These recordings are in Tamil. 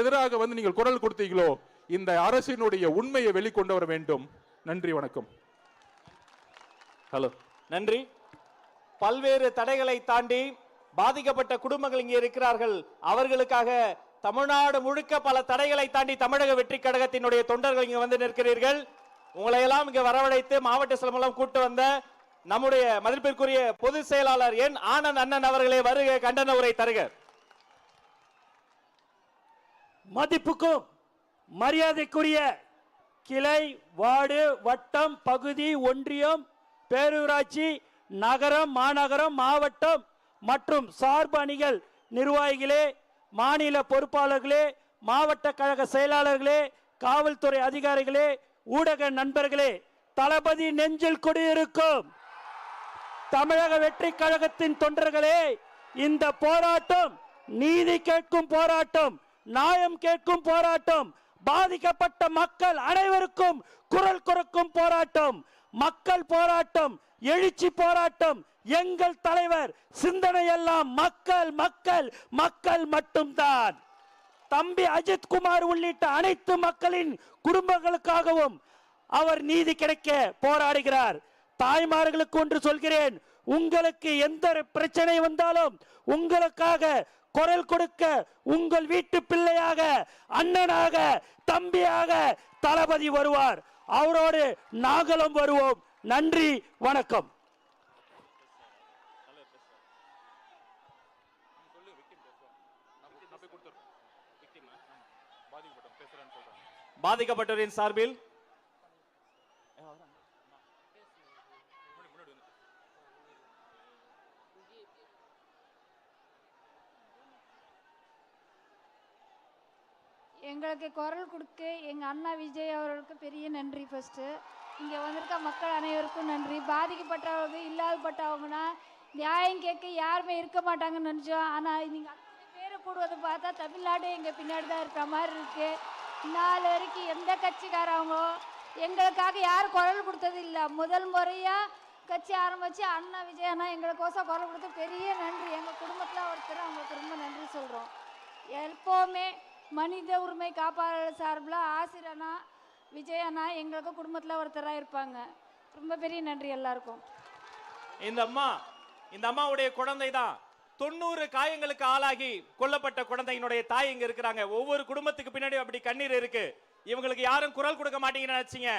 எதிராக வந்து நீங்கள் குரல் கொடுத்தீங்களோ இந்த அரசினுடைய உண்மையை வெளிக்கொண்டு வர வேண்டும். நன்றி வணக்கம். ஹலோ நன்றி. பல்வேறு தடைகளை தாண்டி பாதிக்கப்பட்ட குடும்பங்கள் இங்கே இருக்கிறார்கள். அவர்களுக்காக தமிழ்நாடு முழுக்க பல தடைகளை தாண்டி தமிழக வெற்றி கழகத்தினுடைய தொண்டர்கள் இங்கே வந்து நிற்கிறீர்கள். உங்களை எல்லாம் இங்கே வரவழைத்து மாவட்ட சிலம்பலம் கூட்டு வந்த நம்முடைய மதிப்பிற்குரிய பொதுச் செயலாளர் என் ஆனந்த் அண்ணன் அவர்களே வருக கண்டன உரை தருக. மதிப்புக்கும் மரியாதைக்குரிய கிளை வார்டு வட்டம் பகுதி ஒன்றியம் பேரூராட்சி நகரம் மாநகரம் மாவட்டம் மற்றும் சார்பு அணிகள் நிர்வாகிகளே மாநில பொறுப்பாளர்களே மாவட்ட கழக செயலாளர்களே காவல்துறை அதிகாரிகளே ஊடக நண்பர்களே தளபதி நெஞ்சில் குடியிருக்கும் தமிழக வெற்றி கழகத்தின் தொண்டர்களே இந்த போராட்டம் நீதி கேட்கும் போராட்டம் நியாயம் கேட்கும் போராட்டம். பாதிக்கப்பட்ட மக்கள் அனைவருக்கும் குரல் கொடுக்கும் போராட்டம். மக்கள் போராட்டம் எழுச்சி போராட்டம். எங்கள் தலைவர் சிந்தனை எல்லாம் மக்கள் மக்கள் மக்கள் மட்டும்தான். தம்பி அஜித் குமார் உள்ளிட்ட அனைத்து மக்களின் குடும்பங்களுக்காகவும் அவர் நீதி கிடைக்க போராடுகிறார். தாய்மார்களுக்கு ஒன்று சொல்கிறேன். உங்களுக்கு எந்த பிரச்சனை வந்தாலும் உங்களுக்காக குரல் கொடுக்க உங்கள் வீட்டு பிள்ளையாக அண்ணனாக தம்பியாக தளபதி வருவார். அவரோடு நாங்களும் வருவோம். நன்றி வணக்கம். பாதிக்கப்பட்டவரின் சார்பில் எங்களுக்கு குரல் கொடுக்க எங்கள் அண்ணா விஜய் அவர்களுக்கு பெரிய நன்றி ஃபஸ்ட்டு இங்கே வந்திருக்க மக்கள் அனைவருக்கும் நன்றி. பாதிக்கப்பட்டவங்க இல்லாதப்பட்டவங்கன்னா நியாயம் கேட்க யாருமே இருக்க மாட்டாங்கன்னு நினச்சோம். ஆனால் நீங்கள் பேரை கூடுவதை பார்த்தா தமிழ்நாடு எங்கள் பின்னாடி தான் இருக்கிற மாதிரி இருக்குது நாலு வரைக்கும் எந்த கட்சிக்காரவங்களோ எங்களுக்காக யாரும் குரல் கொடுத்தது இல்லை. முதல் முறையாக கட்சி ஆரம்பித்து அண்ணா விஜய் அண்ணா எங்களுக்கோசம் குரல் கொடுத்து பெரிய நன்றி. எங்கள் குடும்பத்தில் ஒருத்தர் அவங்களுக்கு ரொம்ப நன்றி சொல்கிறோம் எப்போவுமே மனித உரிமை காப்பாளர் சார்பில் ஆசிர் அண்ணா விஜய் அண்ணா எங்களுக்கு குடும்பத்தில் ஒருத்தராக இருப்பாங்க. ரொம்ப பெரிய நன்றி எல்லாருக்கும். இந்த அம்மா இந்த அம்மாவுடைய குழந்தை தான். தொண்ணூறு காயங்களுக்கு ஆளாகி கொல்லப்பட்ட குழந்தையினுடைய தாய் இங்க இருக்கிறாங்க. ஒவ்வொரு குடும்பத்துக்கு பின்னாடி அப்படி கண்ணீர் இருக்கு. இவங்களுக்கு யாரும் குரல் கொடுக்க மாட்டீங்கன்னு நினைச்சீங்க.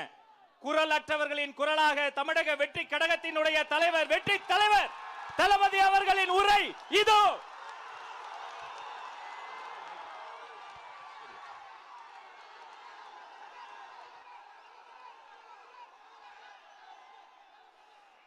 குரல் அற்றவர்களின் குரலாக தமிழக வெற்றி கழகத்தினுடைய தலைவர் வெற்றி தலைவர் தளபதி அவர்களின் உரை இதோ.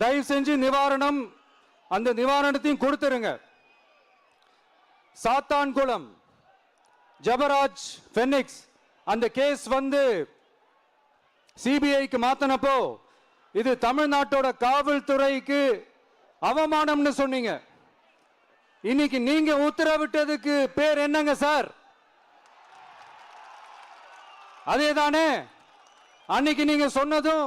தயவு செஞ்சு நிவாரணம் அந்த நிவாரணத்தையும் கொடுத்துருங்க. சாத்தான்குளம் ஜபராஜ் ஃபெனிக்ஸ் அந்த கேஸ் வந்து சிபிஐக்கு மாத்தினப்போ இது தமிழ்நாட்டோட காவல்துறைக்கு அவமானம்னு சொன்னீங்க. இன்னைக்கு நீங்க உத்தரவிட்டதுக்கு பேர் என்னங்க சார்? அதே தானே அன்னைக்கு நீங்க சொன்னதும்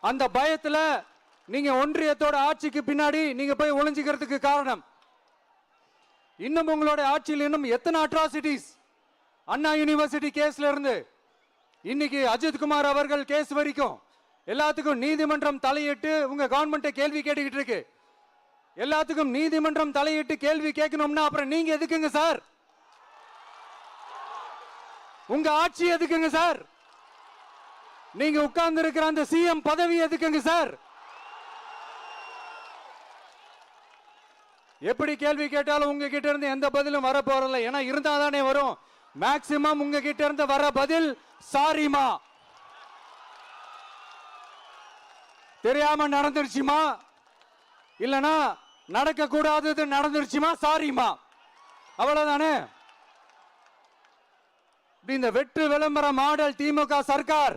அந்த பயத்தில் நீங்கள் ஒன்றியத்தோட ஆட்சிக்கு பின்னாடி நீங்கள் போய் ஒளிஞ்சுக்கிறதுக்கு காரணம். இன்னும் உங்களோட ஆட்சியில் இன்னும் எத்தனை அட்ராசிட்டிஸ் அண்ணா யூனிவர்சிட்டி கேஸ்ல இருந்து. இன்னைக்கு அஜித் குமார் அவர்கள் கேஸ் வரைக்கும் எல்லாத்துக்கும் நீதிமன்றம் தலையிட்டு உங்க கவர்மெண்ட்டை கேள்வி கேட்டுக்கிட்டு இருக்கு. எல்லாத்துக்கும் நீதிமன்றம் தலையிட்டு கேள்வி கேட்கணும்னா அப்புறம் நீங்க எதுக்குங்க சார்? உங்க ஆட்சி எதுக்குங்க சார்? நீங்க உட்கார்ந்து இருக்கிற அந்த சிஎம் பதவி எதுக்குங்க சார்? எப்படி கேள்வி கேட்டாலும் உங்ககிட்ட இருந்து எந்த பதிலும் வர போறதில்ல. ஏன்னா இருந்தா தானே வரும். மேக்சிமம் உங்ககிட்ட இருந்து வர பதில் சாரிமா. தெரியாம நடந்துருச்சுமா? இல்லனா நடக்க கூடாதது நடந்துருச்சுமா? சாரிமா. அவ்வளவுதானே? இந்த வெற்று விளம்பர மாடல் திமுக சர்க்கார்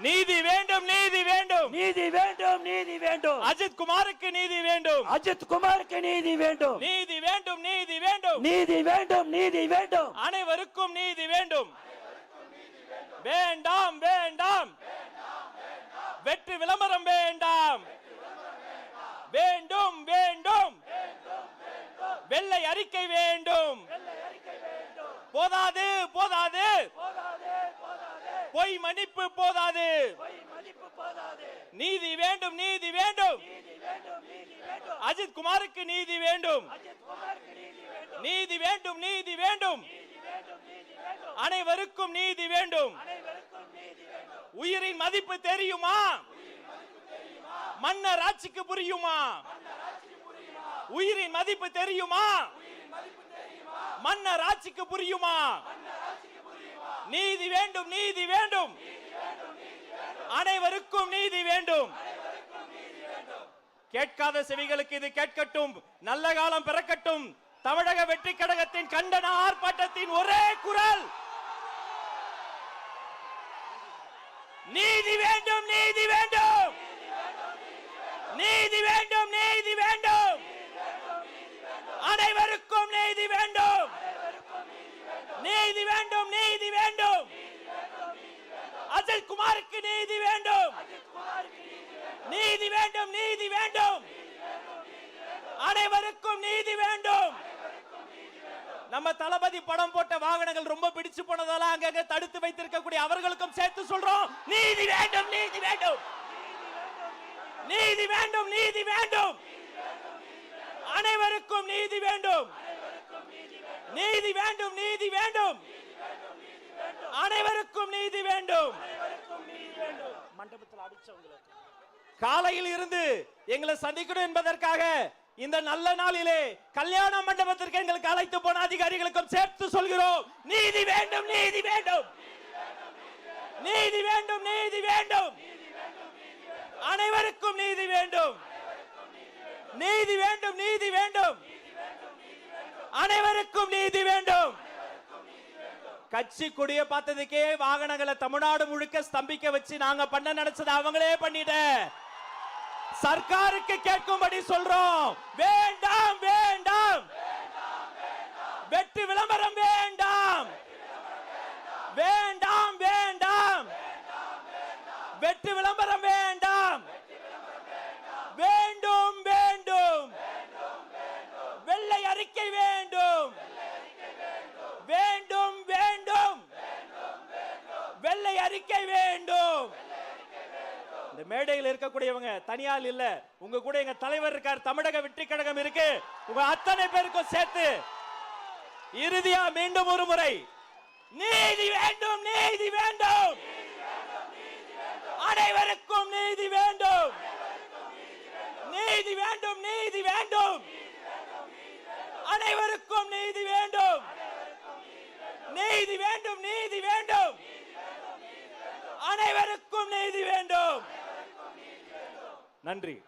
நீதி வேண்டும் நீதி வேண்டும். நீதி வேண்டும் நீதி வேண்டும். அஜித் குமாருக்கு நீதி வேண்டும். அஜித் குமாருக்கு நீதி வேண்டும். நீதி வேண்டும் நீதி வேண்டும். நீதி வேண்டும் நீதி வேண்டும். அனைவருக்கும் நீதி வேண்டும். வேண்டாம் வேண்டாம். வெற்றி விளம்பரம் வேண்டாம். வேண்டும் வேண்டும். வெள்ளை அறிக்கை வேண்டும். போதாது போதாது. பொய் மன்னிப்பு போதாது. நீதி வேண்டும் நீதி வேண்டும். அஜித் குமாருக்கு நீதி வேண்டும். நீதி வேண்டும் நீதி வேண்டும். அனைவருக்கும் நீதி வேண்டும். உயிரின் மதிப்பு தெரியுமா? மன்னர் ஆட்சிக்கு புரியுமா? உயிரின் மதிப்பு தெரியுமா? மன்னர் ஆட்சிக்கு புரியுமா? நீதி வேண்டும் நீதி வேண்டும். அனைவருக்கும் நீதி வேண்டும். கேட்காத செவிகளுக்கு இது கேட்கட்டும். நல்ல காலம் பிறக்கட்டும். தமிழக வெற்றி கழகத்தின் கண்டன ஆர்ப்பாட்டத்தின் ஒரே குரல். நீதி வேண்டும் நீதி வேண்டும். நீதி வேண்டும் நீதி வேண்டும். அனைவருக்கும் நீதி வேண்டும். நீதி வேண்டும் நீதி வேண்டும். அஜித் குமாருக்கு நீதி வேண்டும். நீதி வேண்டும் நீதி வேண்டும். அனைவருக்கும் நீதி வேண்டும். நம்ம தளபதி படம் போட்ட வாகனங்கள் ரொம்ப பிடிச்சு போனதால அங்கங்க தடுத்து வைத்திருக்கக்கூடிய அவர்களுக்கும் சேர்த்து சொல்றோம். நீதி வேண்டும் நீதி வேண்டும். நீதி வேண்டும் நீதி வேண்டும். அனைவருக்கும் நீதி வேண்டும். நீதி வேண்டும் நீதி அனைவருக்கும் நீதி வேண்டும். மண்டபத்தில் அடிச்சவங்களுக்கு காலையில் இருந்து எங்களை சந்திக்கணும் என்பதற்காக இந்த நல்ல நாளிலே கல்யாண மண்டபத்திற்கு எங்களுக்கு அழைத்து போன அதிகாரிகளுக்கும் சேர்த்து சொல்கிறோம். நீதி வேண்டும் நீதி வேண்டும். நீதி வேண்டும் நீதி வேண்டும். அனைவருக்கும் நீதி வேண்டும். நீதி வேண்டும் நீதி வேண்டும். அனைவருக்கும் நீதி வேண்டும். கட்சி கொடிய பார்த்ததுக்கே வாகனங்களை தமிழ்நாடு முழுக்க ஸ்தம்பிக்க வச்சு நாங்க பண்ண நினைச்சது அவங்களே பண்ணிட்ட. சர்க்காருக்கு கேட்கும்படி சொல்றோம். வேண்டாம் வேண்டாம். வெற்றி விளம்பரம் வேண்டாம். வேண்டாம் வேண்டாம். வெற்றி விளம்பரம் வேண்டாம் வேண்டும் வேண்டும் வெள்ளை அறிக்கை வேண்டும் வேண்டும் வேண்டும் வெள்ளை அறிக்கை வேண்டும் இந்த மேடையில் இருக்கக்கூடியவங்க தனியால் இல்ல. உங்க கூட எங்க தலைவர் இருக்கார் தமிழக வெற்றி கழகம் இருக்கு. உங்க அத்தனை பேருக்கும் சேர்த்து இறுதியா மீண்டும் ஒரு முறை நீதி வேண்டும் நீதி வேண்டும். அனைவருக்கும் நீதி வேண்டும். நீதி வேண்டும் நீதி வேண்டும். அனைவருக்கும் நீதி வேண்டும். நீதி வேண்டும் நீதி வேண்டும் அனைவருக்கும் நீதி வேண்டும் நன்றி.